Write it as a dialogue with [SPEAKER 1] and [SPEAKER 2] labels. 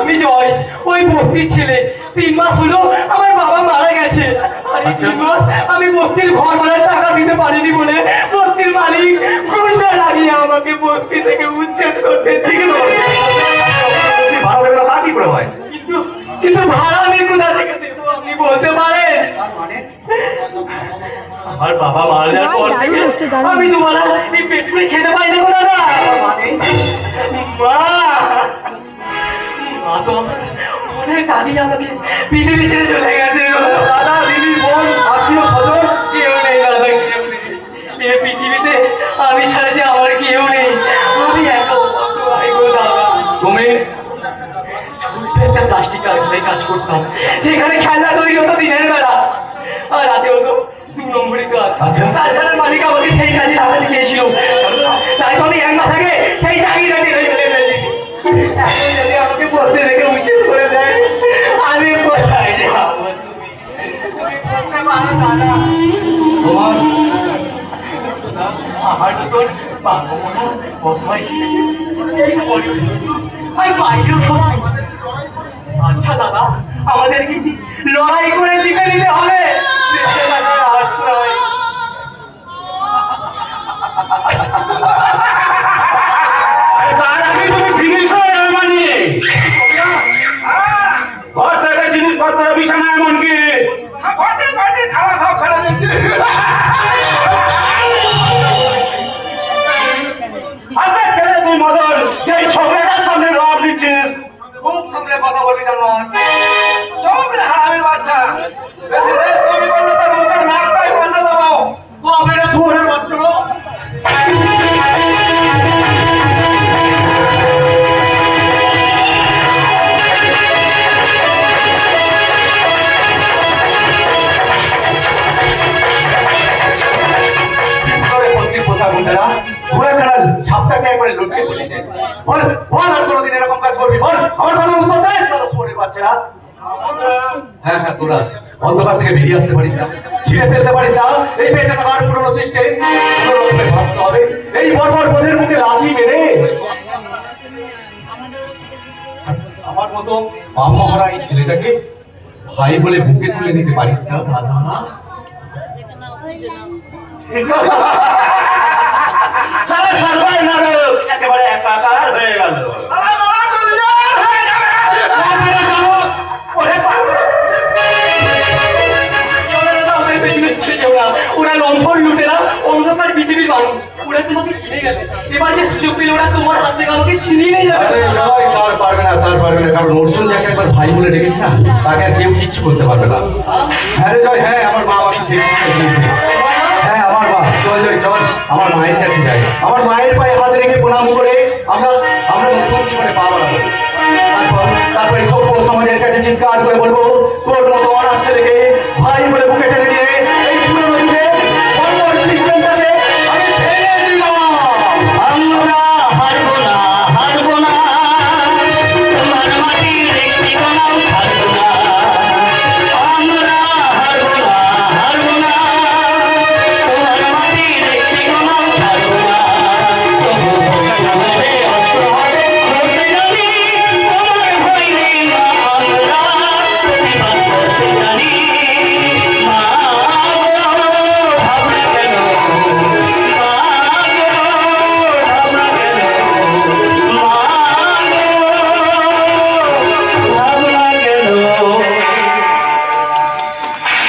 [SPEAKER 1] আমি জয় ওই বস্তির ছেলে। তিন মাস হলো আমার বাবা মারা গেছে। আর এই তিন মাস আমি বস্তির ঘর ভাড়ার টাকা দিতে পারিনি বলে বস্তির মালিক ঘণ্টা লাগিয়ে আমাকে বস্তি থেকে উচ্ছেদ করতে দিল।
[SPEAKER 2] তুমি দেবে তা কি করে হয়?
[SPEAKER 1] কিন্তু কিন্তু ভাড়া আমি কোথা থেকে দেবো? আপনি বলতে পারেন। আমার বাবা মারা যাওয়ার পর থেকে আমি দুবেলা এই পেট পুড়ে খেতে পাই না গো দাদা। মা! মা তো অনেক আগে আমাকে পৃথিবী ছেড়ে চলে গেছে। দাদা দিদি বোন আত্মীয় স্বজন কেউ নেই দাদা কেউ নেই। এই পৃথিবীতে আমি ছাড়া যে আমার কেউ নেই। আমি একা দাদা।
[SPEAKER 2] তুমি
[SPEAKER 1] একটা প্লাস্টিক কারখানায় কাজ করতাম। সেখানে খেলনা তৈরি হতো দিনের বেলা। আর রাতে হতো দু নম্বরের কাজ।
[SPEAKER 2] আচ্ছা।
[SPEAKER 1] কারখানার মালিক আমাকে সেই কাজে লাগাতে চেয়েছিল তাই তো আমি এক মাস আগে সেই এখন যদি আমাকে বসতে রেখে উচিত করে দেয় আমি কোথায় যাব তুমি বলতে পারো দাদা
[SPEAKER 2] তোমার
[SPEAKER 1] আমার নতুন পাবো না বদমাইশি এই পরে আমি বাইরেও সত্যি
[SPEAKER 2] গুন্ডারা ঘুরে ফেরার ছাপটাকে একবারে লুটকে পড়েছে বল বল আর কোনোদিন এরকম কাজ করবি বল। আমার কথা মতো দেয় সারা শুয়োরের বাচ্চারা। হ্যাঁ হ্যাঁ তোরা অন্ধকার থেকে বেরিয়ে আসতে পারিস না। ছিঁড়ে ফেলতে পারিস না। এই বেঁচে থাকার পুরনো সিস্টেম কোনো রকমে ভাবতে হবে। এই বর্বর বোধের মুখে লাথি মেরে। আমার মতো মামহারা এই ছেলেটাকে ভাই বলে বুকে তুলে নিতে পারিস না দাদা
[SPEAKER 1] ওরা লম্ফর লুটে না, অন্ধকার পৃথিবীর মানুষ। ওরা তোমাকে চিনে গেছে। এবার যে সুযোগ পেলে ওরা তোমার হাত থেকে ছিনিয়ে নিয়ে যাবে।
[SPEAKER 2] তার পারবে না, তার পারবে না, কারণ অর্জুন যাকে একবার ভাই বলে ডেকেছে না, তাকে আর কেউ কিচ্ছু করতে পারবে না। হ্যাঁ রে জয় হ্যাঁ আমার মা আমাকে সেই শিক্ষা দিয়েছে। হ্যাঁ আমার মা চল জয় চল আমার মায়ের কাছে যাই। আমার মায়ের পায়ে হাত রেখে প্রণাম করে আমরা আমরা নতুন জীবনে পা বাড়াবো। তারপর, তারপরে সভ্য সমাজের কাছে চিৎকার করে বলব